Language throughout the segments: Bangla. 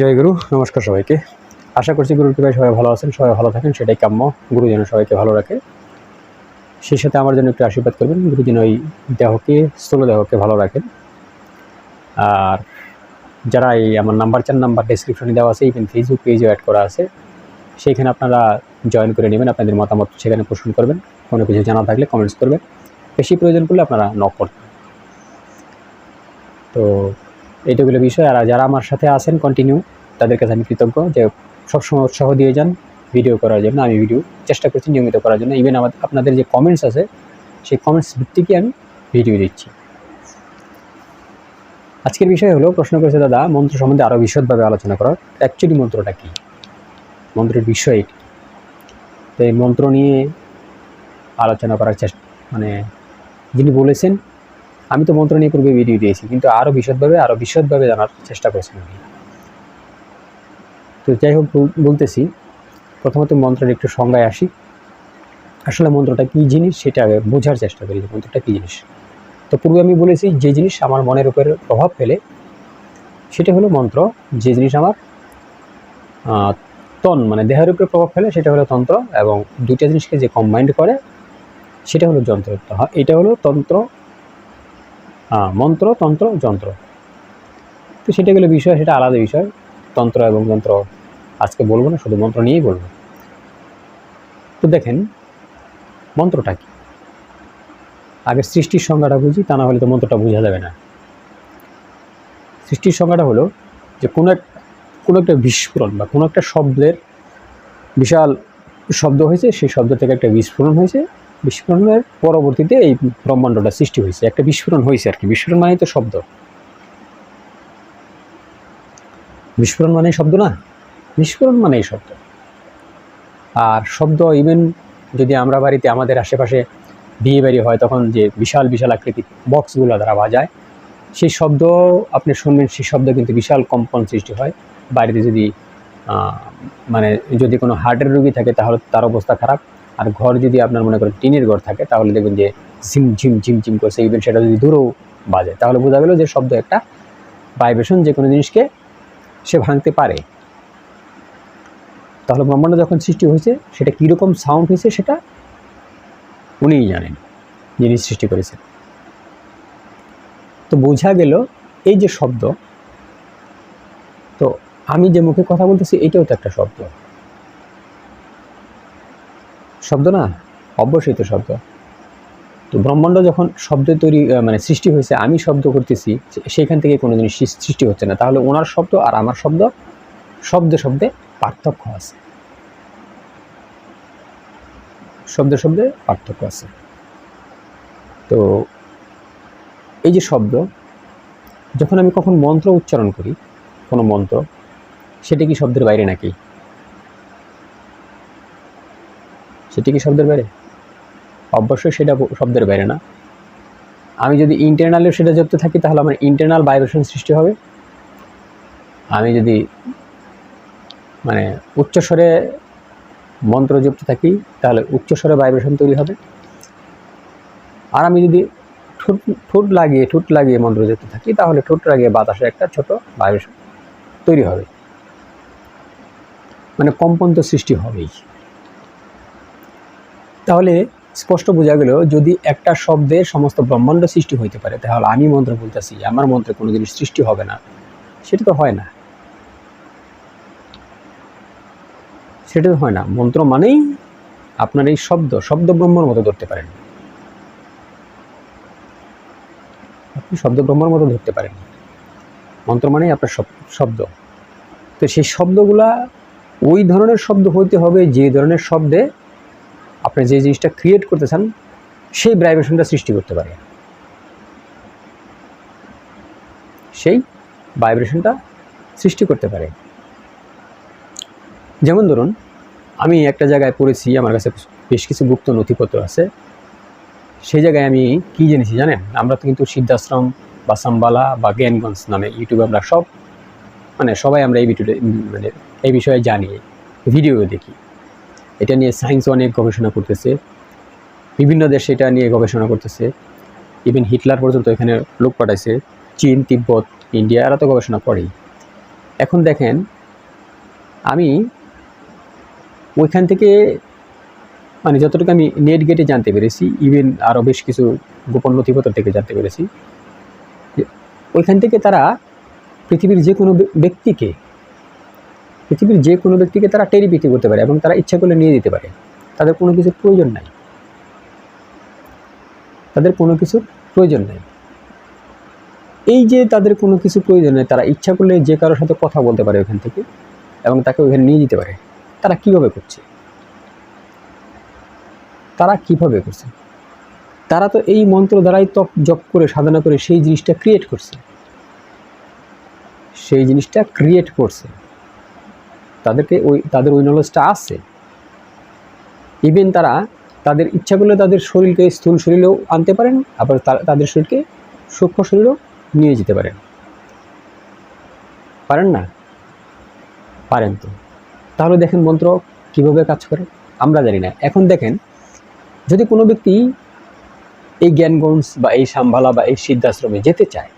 জয় গুরু, নমস্কার সবাইকে। আশা করছি গুরুর কৃপায় সবাই ভালো আছেন, সবাই ভালো থাকেন, সেটাই কাম্য। গুরু যেন সবাইকে ভালো রাখে। সেই সাথে আমার জন্য একটু আশীর্বাদ করবেন, গুরু যেন ওই দেহকে, স্থূল দেহকে ভালো রাখেন। আর যারা এই আমার নাম্বার চার নাম্বার ডেসক্রিপশনে দেওয়া আছে ইভেন ফেসবুক পেজও অ্যাড করা আছে, সেইখানে আপনারা জয়েন করে নেবেন, আপনাদের মতামত সেখানে পোষণ করবেন। কোনো কিছু জানা থাকলে কমেন্টস করবেন। বেশি প্রয়োজন পড়লে আপনারা নক করবেন তো এইটুকুলো বিষয়। আর যারা আমার সাথে আছেন কন্টিনিউ তাদের কাছে আমি কৃতজ্ঞ যে সবসময় উৎসাহ দিয়ে যান ভিডিও করার জন্য। আমি ভিডিও চেষ্টা করছি নিয়মিত করার জন্য। ইভেন আমাদের, আপনাদের যে কমেন্টস আছে, সেই কমেন্টস ভিত্তিকে আমি ভিডিও দিচ্ছি। আজকের বিষয় হলো, প্রশ্ন করেছে, দাদা, মন্ত্র সম্বন্ধে আরও বিশদভাবে আলোচনা করার অ্যাকচুয়ালি মন্ত্রটা কী? মন্ত্রের বিষয় তো এই মন্ত্র নিয়ে আলোচনা করার চেষ্টা মানে যিনি বলেছেন আমি তো মন্ত্র নিয়ে পূর্বে ভিডিও দিয়েছি, কিন্তু আরও বিশদভাবে আরও বিশদভাবে জানার চেষ্টা করেছেন উনি। তো যাই হোক বলতেছি, প্রথমত মন্ত্রের একটু সংজ্ঞায় আসি। আসলে মন্ত্রটা কী জিনিস সেটা আগে বোঝার চেষ্টা করি যে মন্ত্রটা কী জিনিস। তো পূর্বে আমি বলেছি, যে জিনিস আমার মনের উপরে প্রভাব ফেলে, সেটা হলো মন্ত্র। যে জিনিস আমার তন মানে দেহের উপরে প্রভাব ফেলে, সেটা হলো তন্ত্র এবং দুইটা জিনিসকে যে কম্বাইন্ড করে, সেটা হলো যন্ত্র এটা হলো তন্ত্র মন্ত্র, তন্ত্র, যন্ত্র। তো সেটা গেলে বিষয়, সেটা আলাদা বিষয়। তন্ত্র এবং যন্ত্র আজকে বলব না, শুধু মন্ত্র নিয়েই বলব। তো দেখেন, মন্ত্রটা কি? আগে সৃষ্টির সংজ্ঞাটা বুঝি, তা না হলে তো মন্ত্রটা বোঝা যাবে না। সৃষ্টির সংজ্ঞাটা হলো যে কোনো এক, কোনো একটা বিস্ফোরণ বা কোনো একটা শব্দের বিশাল শব্দ হয়েছে, সেই শব্দ থেকে একটা বিস্ফোরণ হয়েছে বিস্ফোরণের পরবর্তীতে এই ব্রহ্মাণ্ডটা সৃষ্টি হয়েছে। একটা বিস্ফোরণ হয়েছে আর কি। বিস্ফোরণ মানে তো শব্দ। বিস্ফোরণ মানে শব্দ না? বিস্ফোরণ মানেই শব্দ। আর শব্দ ইভেন যদি আমরা বাড়িতে আমাদের আশেপাশে বিয়ে বাড়ি হয়, তখন যে বিশাল বিশাল আকৃতির বক্সগুলো দ্বারা বাজায়, সেই শব্দ আপনি শুনবেন, সেই শব্দ কিন্তু বিশাল কম্পন সৃষ্টি হয়। বাড়িতে যদি মানে যদি কোনো হার্টের রোগী থাকে, তাহলে তার অবস্থা খারাপ। আর ঘর যদি আপনার মনে করেন টিনের ঘর থাকে, তাহলে দেখবেন যে ঝিম ঝিম ঝিম ঝিম করছে ইভেন সেটা যদি দূরেও বাজে, তাহলে বোঝা গেল যে শব্দ একটা ভাইব্রেশন যে কোনো জিনিসকে সে ভাঙতে পারে। তাহলে ব্রহ্মাণ্ড যখন সৃষ্টি হয়েছে, সেটা কীরকম সাউন্ড হয়েছে সেটা উনিই জানেন, যিনি সৃষ্টি করেছেন। তো বোঝা গেল এই যে শব্দ, তো আমি যে মুখে কথা বলতেছি, এটাও তো একটা শব্দ। শব্দ না? অবশ্যই তো শব্দ। তো ব্রহ্মাণ্ড যখন শব্দ তৈরি মানে সৃষ্টি হয়েছে, আমি শব্দ করতেছি সেখান থেকে কোনো জিনিস সৃষ্টি হচ্ছে না। তাহলে ওনার শব্দ আর আমার শব্দ, শব্দে শব্দে পার্থক্য আছে। শব্দে শব্দে পার্থক্য আছে। তো এই যে শব্দ, যখন আমি কখন মন্ত্র উচ্চারণ করি, কোনো মন্ত্র, সেটা কি শব্দের বাইরে নাকি? সেটা কি শব্দের বাইরে? অবশ্যই সেটা শব্দের বাইরে না। আমি যদি ইন্টারনালেও সেটা যুক্ত থাকি, তাহলে আমার ইন্টারনাল ভাইব্রেশন সৃষ্টি হবে। আমি যদি মানে উচ্চস্বরে মন্ত্র যুক্ত থাকি, তাহলে উচ্চস্বরে ভাইব্রেশন তৈরি হবে। আর আমি যদি ঠোঁট ঠোঁট লাগিয়ে ঠোঁট লাগিয়ে মন্ত্র যুক্ত থাকি, তাহলে ঠোঁট লাগিয়ে বাতাসে একটা ছোট ভাইব্রেশন তৈরি হবে। মানে কম্পন তো সৃষ্টি হবেই। তাহলে স্পষ্ট বোঝা গেল যদি একটা শব্দে সমস্ত ব্রহ্মাণ্ড সৃষ্টি হইতে পারে, তাহলে আমি মন্ত্র বলতেছি, আমার মন্ত্রে কোনো জিনিস সৃষ্টি হবে না। সেটা তো হয় না। সেটা তো হয় না। মন্ত্র মানেই আপনার এই শব্দ শব্দ ব্রহ্মর মতো ধরতে পারেন। আপনি শব্দ ব্রহ্মর মতো ধরতে পারেন। মন্ত্র মানেই আপনার শব- শব্দ। তো সেই শব্দগুলা ওই ধরনের শব্দ হইতে হবে যে ধরনের শব্দে আপনি যে জিনিসটা ক্রিয়েট করতে চান, সেই ভাইব্রেশনটা সৃষ্টি করতে পারে। সেই ভাইব্রেশনটা সৃষ্টি করতে পারে। যেমন ধরুন, আমি একটা জায়গায় পড়েছি, আমার কাছে বেশ কিছু গুপ্ত নথিপত্র আছে। সেই জায়গায় আমি কী জেনেছি জানেন? আমরা তো কিন্তু সিদ্ধাশ্রম বা সাম্বালা বা জ্ঞানগঞ্জ নামে ইউটিউবে আমরা সব মানে সবাই আমরা এই ভিডিওতে মানে এই বিষয়ে জানি, ভিডিও দেখি। এটা নিয়ে সায়েন্স অনেক গবেষণা করতেছে। বিভিন্ন দেশে এটা নিয়ে গবেষণা করতেছে। ইভেন হিটলার পর্যন্ত এখানে লোক পাঠাইছে। চীন, তিব্বত, ইন্ডিয়া, এরা তো গবেষণা করেই। এখন দেখেন, আমি ওইখান থেকে মানে যতটুকু আমি নেট গেটে জানতে পেরেছি ইভেন আরও বেশ কিছু গোপন নথিপত্র থেকে জানতে পেরেছি ওইখান থেকে তারা পৃথিবীর যে কোনো ব্যক্তিকে পৃথিবীর যে কোনো ব্যক্তিকে তারা টেরিপিটি করতে পারে এবং তারা ইচ্ছা করলে নিয়ে যেতে পারে। তাদের কোনো কিছুর প্রয়োজন নাই। তাদের কোনো কিছুর প্রয়োজন নাই। এই যে তাদের কোনো কিছু প্রয়োজন নেই, তারা ইচ্ছা করলে যে কারোর সাথে কথা বলতে পারে ওখান থেকে এবং তাকে ওখানে নিয়ে যেতে পারে। তারা কীভাবে করছে? তারা কীভাবে করছে? তারা তো এই মন্ত্র দ্বারাই তপ জপ করে, সাধনা করে সেই জিনিসটা ক্রিয়েট করছে। সেই জিনিসটা ক্রিয়েট করছে। তাদেরকে ওই, তাদের ওই নলেজটা আছে। ইভেন তারা তাদের ইচ্ছা করলে তাদের শরীরকে স্থূল শরীরেও আনতে পারেন, আবার তাদের শরীরকে সূক্ষ্ম শরীরেও নিয়ে যেতে পারেন। পারেন না? পারেন তো। তাহলে দেখেন মন্ত্র কীভাবে কাজ করে? আমরা জানি না। এখন দেখেন, যদি কোনো ব্যক্তি এই জ্ঞানগঞ্জ বা এই সাম্ভালা বা এই সিদ্ধাশ্রমে যেতে চায়,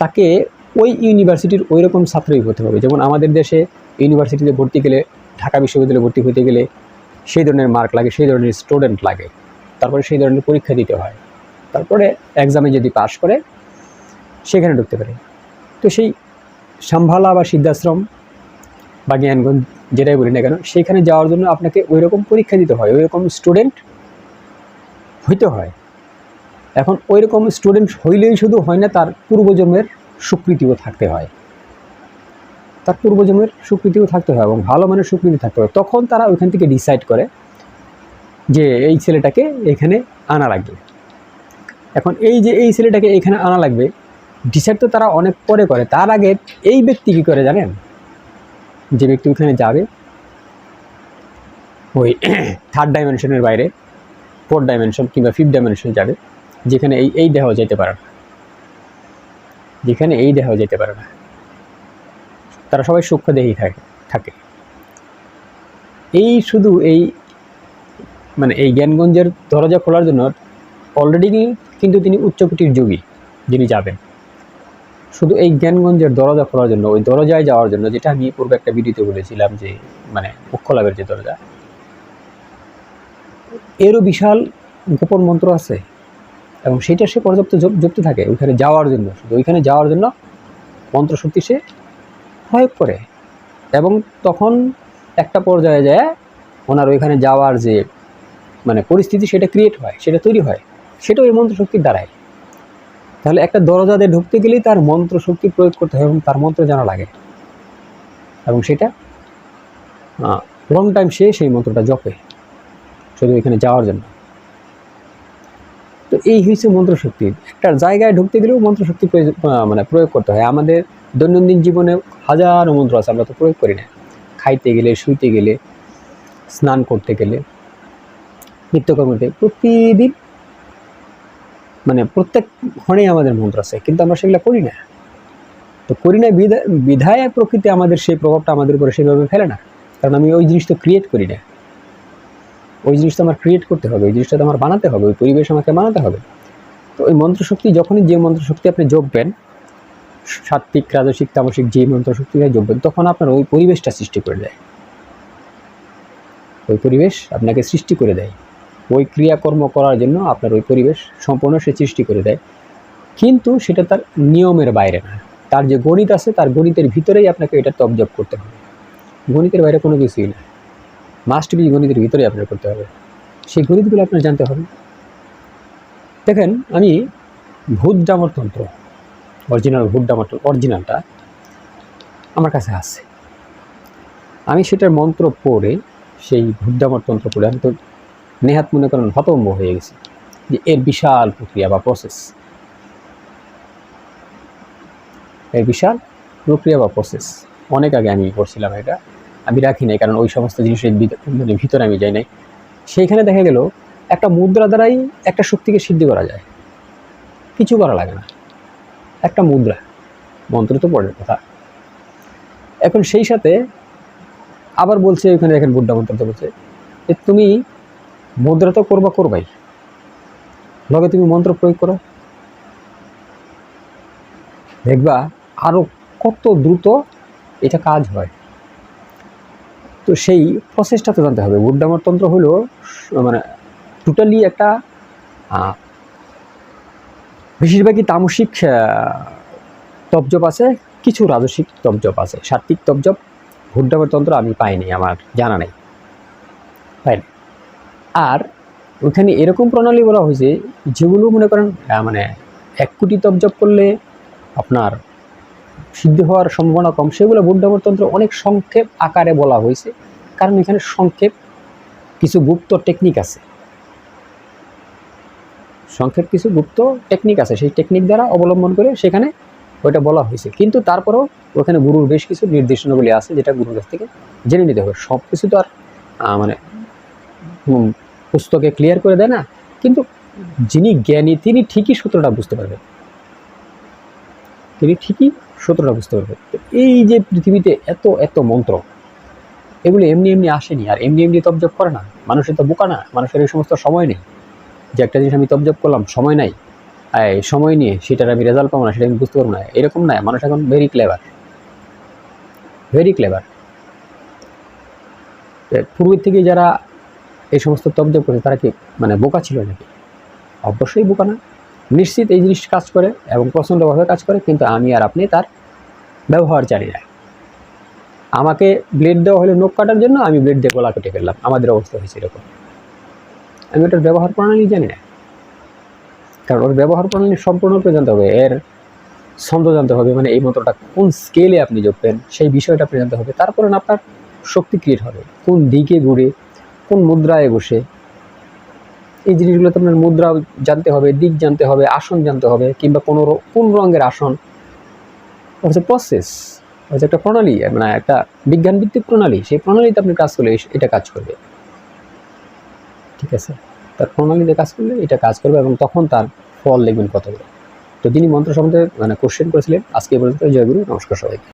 তাকে ওই ইউনিভার্সিটির ওই রকম ছাত্রই হতে হবে। যেমন আমাদের দেশে ইউনিভার্সিটিতে ভর্তি গেলে, ঢাকা বিশ্ববিদ্যালয়ে ভর্তি হতে গেলে সেই ধরনের মার্ক লাগে, সেই ধরনের স্টুডেন্ট লাগে। তারপরে সেই ধরনের পরীক্ষা দিতে হয়। তারপরে এক্সামে যদি পাশ করে, সেখানে ঢুকতে পারে। তো সেই সাম্ভালা বা সিদ্ধাশ্রম বা জ্ঞানগঞ্জ যেটাই বলি না কেন, সেখানে যাওয়ার জন্য আপনাকে ওই রকম পরীক্ষা দিতে হয় ওই রকম স্টুডেন্ট হইতে হয়। এখন ওই রকম স্টুডেন্ট হইলেই শুধু হয় না, তার পূর্বজন্মের স্বীকৃতিও থাকতে হয়। তার পূর্বজন্মের স্বীকৃতিও থাকতে হয় এবং ভালো মানের স্বীকৃতি থাকতে হয়। তখন তারা ওইখান থেকে ডিসাইড করে যে এই ছেলেটাকে এখানে আনা লাগবে। এখন এই যে এই ছেলেটাকে এখানে আনা লাগবে ডিসাইড তো তারা অনেক পরে করে। তার আগে এই ব্যক্তি কী করে জানেন? যে ব্যক্তি ওখানে যাবে, ওই থার্ড ডাইমেনশনের বাইরে ফোর্থ ডাইমেনশন কিংবা ফিফথ ডাইমেনশনে যাবে, যেখানে এই এই দেহ যেতে পারে না। যেখানে এই দেহ যেতে পারে না। তারা সবাই সূক্ষ্ম দেহেই থাকে থাকে। এই শুধু এই মানে এই জ্ঞানগঞ্জের দরজা খোলার জন্য অলরেডি কিন্তু তিনি উচ্চকোটির যোগী, যিনি যাবেন। শুধু এই জ্ঞানগঞ্জের দরজা খোলার জন্য, ওই দরজায় যাওয়ার জন্য, যেটা আমি পূর্বে একটা ভিডিওতে বলেছিলাম যে মানে লাভের যে দরজা। এরও বিশাল গোপন মন্ত্র আছে। এবং সেটা সে পর্যাপ্ত যুক- যুক্ত থাকে ওইখানে যাওয়ার জন্য। শুধু ওইখানে যাওয়ার জন্য মন্ত্রশক্তি সে প্রয়োগ করে। এবং তখন একটা পর্যায়ে যায় ওনার ওইখানে যাওয়ার যে মানে পরিস্থিতি সেটা ক্রিয়েট হয়, সেটা তৈরি হয়, সেটা ওই মন্ত্রশক্তির দ্বারাই। তাহলে একটা দরজা দিয়ে ঢুকতে গেলেই তার মন্ত্রশক্তি প্রয়োগ করতে হয় এবং তার মন্ত্র জানা লাগে। এবং সেটা লং টাইম সে সেই মন্ত্রটা জপে, শুধু এখানে যাওয়ার জন্য। তো এই হচ্ছে মন্ত্রশক্তি। একটা জায়গায় ঢুকতে গেলেও মন্ত্রশক্তি মানে প্রয়োগ করতে হয়। আমাদের দৈনন্দিন জীবনে হাজারো মন্ত্র আছে, আমরা তো প্রয়োগ করি না। খাইতে গেলে, শুইতে গেলে, স্নান করতে গেলে, নিত্যকর্মতে প্রতিদিন মানে প্রত্যেক ক্ষণেই আমাদের মন্ত্র আছে, কিন্তু আমরা সেগুলো করি না। তো করি না বিধা- বিধায় প্রকৃতি আমাদের সেই প্রভাবটা আমাদের উপরে সেভাবে ফেলে না। কারণ আমি ওই জিনিসটা ক্রিয়েট করি না। ওই জিনিসটা আমার ক্রিয়েট করতে হবে, ওই জিনিসটা তো আমার বানাতে হবে, ওই পরিবেশ আমাকে বানাতে হবে। তো ওই মন্ত্রশক্তি যখনই যে মন্ত্রশক্তি আপনি যোগবেন সাত্বিক রাজসিক, তামসিক যে মন্ত্রশক্তি যোগবেন তখন আপনার ওই পরিবেশটা সৃষ্টি করে দেয়। ওই পরিবেশ আপনাকে সৃষ্টি করে দেয়। ওই ক্রিয়াকর্ম করার জন্য আপনার ওই পরিবেশ সম্পূর্ণ সে সৃষ্টি করে দেয়। কিন্তু সেটা তার নিয়মের বাইরে না। তার যে গণিত আছে, তার গণিতের ভিতরেই আপনাকে এটা তবজব করতে হবে। গণিতের বাইরে কোনো কিছুই না। মাস্ট বি গণিতের ভিতরে আপনার করতে হবে। সেই গণিতগুলো আপনার জানতে হবে। দেখেন, আমি ভূত ডামর তন্ত্র অরিজিনাল ভূত ডামর অরিজিনালটা আমার কাছে আছে। আমি সেটার মন্ত্র পড়ে সেই ভূত ডামরতন্ত্র পড়ে, আমি তো নেহাত মনে করেন হতম্ব হয়ে গেছি যে এর বিশাল প্রক্রিয়া বা প্রসেস এর বিশাল প্রক্রিয়া বা প্রসেস অনেক আগে আমি করছিলাম এটা। আমি রাখি নাই, কারণ ওই সমস্ত জিনিসের মানে ভিতরে আমি যাই নাই। সেইখানে দেখা গেল, একটা মুদ্রা দ্বারাই একটা শক্তিকে সিদ্ধি করা যায়। কিছু করা লাগে না। একটা মুদ্রা, মন্ত্র তো পড়ের কথা। এখন সেই সাথে আবার বলছে ওইখানে দেখেন বুদ্ধা মন্ত্র তো বলছে, যে তুমি মুদ্রা তো করবা করবাই। লগে তুমি মন্ত্র প্রয়োগ করো। দেখবা আরও কত দ্রুত এটা কাজ হয়। তো সেই প্রসেসটা তো জানতে হবে। তন্ত্র হলো মানে টোটালি একটা বেশিরভাগই তামসিক তপজপ আছে, কিছু রাজসিক তপজপ আছে। সাত্বিক তপজপ তন্ত্র আমি পাইনি, আমার জানা নেই। পাইনি আর ওখানে এরকম প্রণালী বলা হয়েছে, যেগুলো মনে করেন মানে এক কোটি তপজপ করলে আপনার সিদ্ধ হওয়ার সম্ভাবনা কম। সেগুলো বুদ্ধমর তন্ত্র অনেক সংক্ষেপ আকারে বলা হয়েছে। কারণ এখানে সংক্ষেপ কিছু গুপ্ত টেকনিক আছে। সংক্ষেপ কিছু গুপ্ত টেকনিক আছে। সেই টেকনিক দ্বারা অবলম্বন করে সেখানে ওইটা বলা হয়েছে। কিন্তু তারপরেও ওখানে গুরুর বেশ কিছু নির্দেশনাগুলি আছে যেটা গুরুর কাছ থেকে জেনে নিতে হবে। সব কিছু তো আর মানে পুস্তকে ক্লিয়ার করে দেয় না। কিন্তু যিনি জ্ঞানী, তিনি ঠিকই সূত্রটা বুঝতে পারবেন। তিনি ঠিকই সূত্রটা বুঝতে পারবে। তো এই যে পৃথিবীতে এত এত মন্ত্র, এগুলো এমনি এমনি আসেনি। আর এমনি এমনি তবজব করে না। মানুষের তো বোকা না। মানুষের এই সমস্ত সময় নেই। যে একটা জিনিস আমি তবজব করলাম, সময় নাই। সময় নিয়ে সেটার আমি রেজাল্ট পাবো না, সেটা আমি বুঝতে পারব না। এরকম নয় মানুষ এখন ভেরি ক্লেভার ভেরি ক্লেভার পূর্বের থেকে যারা এই সমস্ত তবজব করছে, তারা কি মানে বোকা ছিল নাকি? অবশ্যই বোকা না। নিশ্চিত এই জিনিস কাজ করে এবং প্রচণ্ডভাবে কাজ করে, কিন্তু আমি আর আপনি তার ব্যবহার জানি না। আমাকে ব্লেড দেওয়া হলে নখ কাটার জন্য, আমি ব্লেড দিয়ে গলা কেটে ফেললাম। আমাদের অবস্থা হয়েছে এরকম। আমি ওটার ব্যবহার প্রণালী জানি না। কারণ ওর ব্যবহার প্রণালী সম্পূর্ণরূপে জানতে হবে। এর ছন্দ জানতে হবে মানে এই মন্ত্রটা কোন স্কেলে আপনি যোগবেন, সেই বিষয়টা আপনি জানতে হবে। তারপরে আপনার শক্তি ক্রিয়েট হবে। কোন দিকে ঘুরে, কোন মুদ্রায় বসে এই জিনিসগুলোতে আপনার মুদ্রা জানতে হবে, দিক জানতে হবে, আসন জানতে হবে, কিংবা কোনো কোন রঙের আসন। হচ্ছে প্রসেস হচ্ছে একটা প্রণালী মানে একটা বিজ্ঞানভিত্তিক প্রণালী। সেই প্রণালীতে আপনি কাজ করলে এটা কাজ করবে। ঠিক আছে? তার প্রণালীতে কাজ করলে এটা কাজ করবে এবং তখন তার ফল দেখবেন কতগুলো তো তিনি মন্ত্র সম্বন্ধে মানে কোশ্চেন করেছিলেন। আজকে পর্যন্ত। জয়গুরু নমস্কার সবাইকে।